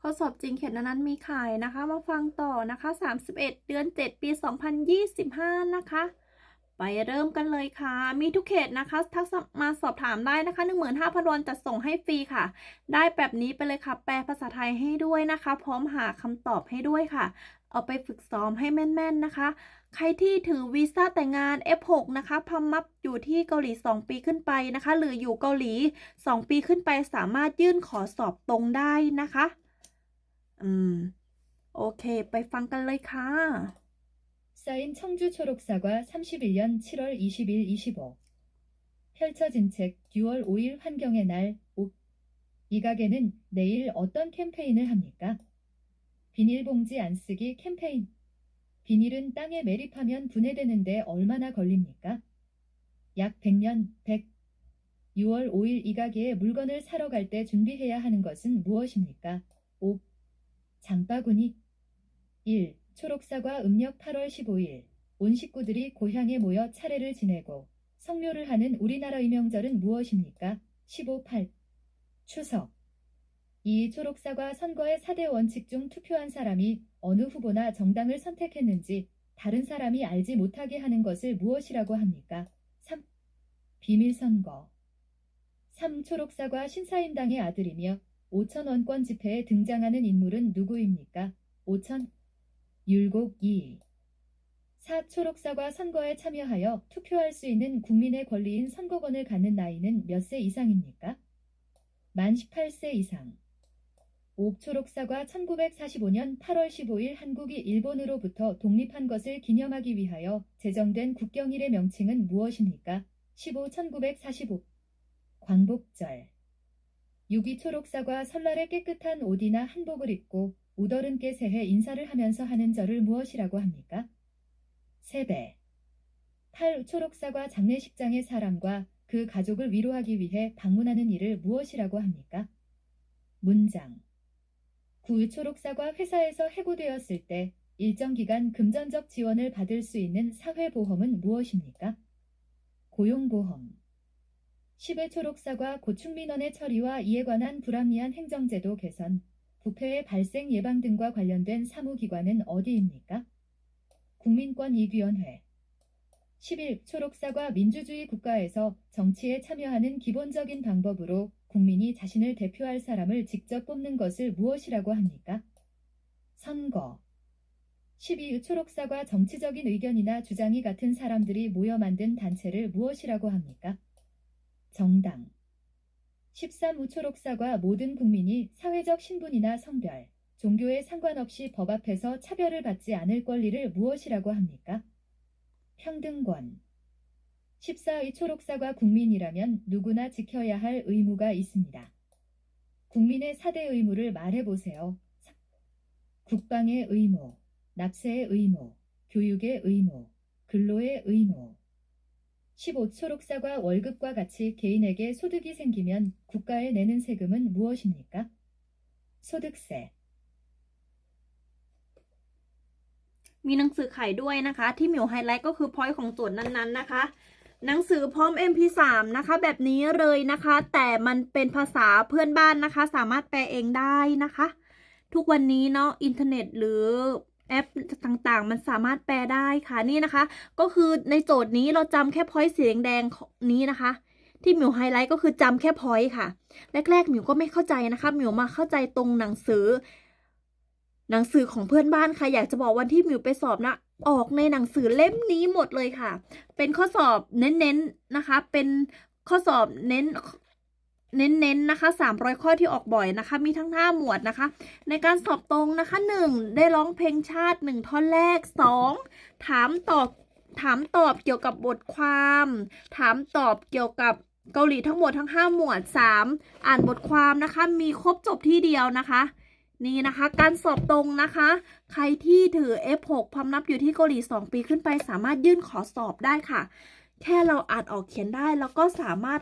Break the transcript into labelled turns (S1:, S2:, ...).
S1: ข้อสอบจริงเขียนอันนั้นมีขายนะคะ มาฟังต่อนะคะ 31 เดือน 7 ปี 2025 นะคะ ไปเริ่มกันเลยค่ะ มีทุกเขตนะคะ ทักมาสอบถามได้นะคะ 15,000วอนจัดส่งให้ฟรีค่ะ ได้แบบนี้ไปเลยค่ะ แปลภาษาไทยให้ด้วยนะคะ พร้อมหาคำตอบให้ด้วยค่ะ เอาไปฝึกซ้อมให้แม่นๆนะคะใครที่ถือวีซ่าแต่งงาน F6 นะคะพำมับอยู่ที่เกาหลี 2 ปีขึ้นไปนะคะ หรืออยู่เกาหลี 2 ปีขึ้นไปสามารถยื่นขอสอบตรงได้นะคะ อืม โอเค ไปฟังกันเลยค่ะ
S2: 쌓인 청주 초록사과 31년 7월 20일 25 펼쳐진 책 6월 5일 환경의 날 5. 이 가게는 내일 어떤 캠페인을 합니까? 비닐봉지 안 쓰기 캠페인 비닐은 땅에 매립하면 분해되는데 얼마나 걸립니까? 약 100년 100 6월 5일 이 가게에 물건을 사러 갈 때 준비해야 하는 것은 무엇입니까? 5. 장바구니 1. 초록사과 음력 8월 15일 온 식구들이 고향에 모여 차례를 지내고 성묘를 하는 우리나라의 명절은 무엇입니까? 15.8 추석 2. 초록사과 선거의 4대 원칙 중 투표한 사람이 어느 후보나 정당을 선택했는지 다른 사람이 알지 못하게 하는 것을 무엇이라고 합니까? 3. 비밀선거 3. 초록사과 신사임당의 아들이며 5천원권 집회에 등장하는 인물은 누구입니까? 5천 율곡 2. 4. 초록사과 선거에 참여하여 투표할 수 있는 국민의 권리인 선거권을 갖는 나이는 몇 세 이상입니까? 만 18세 이상. 5. 초록사과 1945년 8월 15일 한국이 일본으로부터 독립한 것을 기념하기 위하여 제정된 국경일의 명칭은 무엇입니까? 15. 1945. 광복절. 6. 초록사과 설날에 깨끗한 옷이나 한복을 입고 우더른께 새해 인사를 하면서 하는 절을 무엇이라고 합니까? 세배 8. 초록사과 장례식장의 사람과 그 가족을 위로하기 위해 방문하는 일을 무엇이라고 합니까? 문장 9. 초록사과 회사에서 해고되었을 때 일정 기간 금전적 지원을 받을 수 있는 사회보험은 무엇입니까? 고용보험 10회 초록사과 고충민원의 처리와 이에 관한 불합리한 행정제도 개선, 부패의 발생 예방 등과 관련된 사무기관은 어디입니까? 국민권익위원회 11. 초록사과 민주주의 국가에서 정치에 참여하는 기본적인 방법으로 국민이 자신을 대표할 사람을 직접 뽑는 것을 무엇이라고 합니까? 선거 12. 초록사과 정치적인 의견이나 주장이 같은 사람들이 모여 만든 단체를 무엇이라고 합니까? 정당 13. 우초록사과 모든 국민이 사회적 신분이나 성별, 종교에 상관없이 법 앞에서 차별을 받지 않을 권리를 무엇이라고 합니까? 평등권 14의 초록사과 국민이라면 누구나 지켜야 할 의무가 있습니다. 국민의 4대 의무를 말해보세요. 국방의 의무, 납세의 의무, 교육의 의무, 근로의 의무 15. 초록사과 월급과 같이 개인에게 소득이 생기면 국가에 내는 세금은 무엇입니까? 소득세
S1: มีหนังสือขายด้วยนะคะ ที่หมิวไฮไลท์ก็คือพอยต์ของโจทย์นั้นๆนะคะ หนังสือพร้อม MP3 นะคะ แบบนี้เลยนะคะ แต่มันเป็นภาษาเพื่อนบ้านนะคะ สามารถแปลเองได้นะคะ ทุกวันนี้เนาะอินเทอร์เน็ตหรือ แอปต่างๆ มันสามารถแปลได้ค่ะนี่นะคะ ก็คือในโจทย์นี้เราจำแค่พอยต์สีแดงๆนี้นะคะ ที่หมิวไฮไลท์ก็คือจำแค่พอยต์ค่ะ แรกๆหมิวก็ไม่เข้าใจนะคะหมิวมาเข้าใจตรงหนังสือ หนังสือของเพื่อนบ้านค่ะ อยากจะบอกวันที่หมิวไปสอบนะออกในหนังสือเล่มนี้หมดเลยค่ะ เป็นข้อสอบเน้นๆนะคะ เป็นข้อสอบเน้น เน้นๆนะคะ 300 ข้อที่ออกบ่อยนะคะ มีทั้ง 5 หมวดนะคะ ในการสอบตรงนะคะ 1. ได้ร้องเพลงชาติ 1 ท่อนแรก 2. ถามตอบถามตอบเกี่ยวกับบทความ ถามตอบเกี่ยวกับเกาหลีทั้งหมดทั้ง 5 หมวด 3. อ่านบทความนะคะ มีครบจบที่เดียวนะคะนี่นะคะการสอบตรงนะคะ ใครที่ถือ F6 พำนับอยู่ที่เกาหลี 2 ปีขึ้นไปสามารถยื่นขอสอบได้ค่ะ แค่เราอ่านออกเขียนได้แล้วก็สามารถ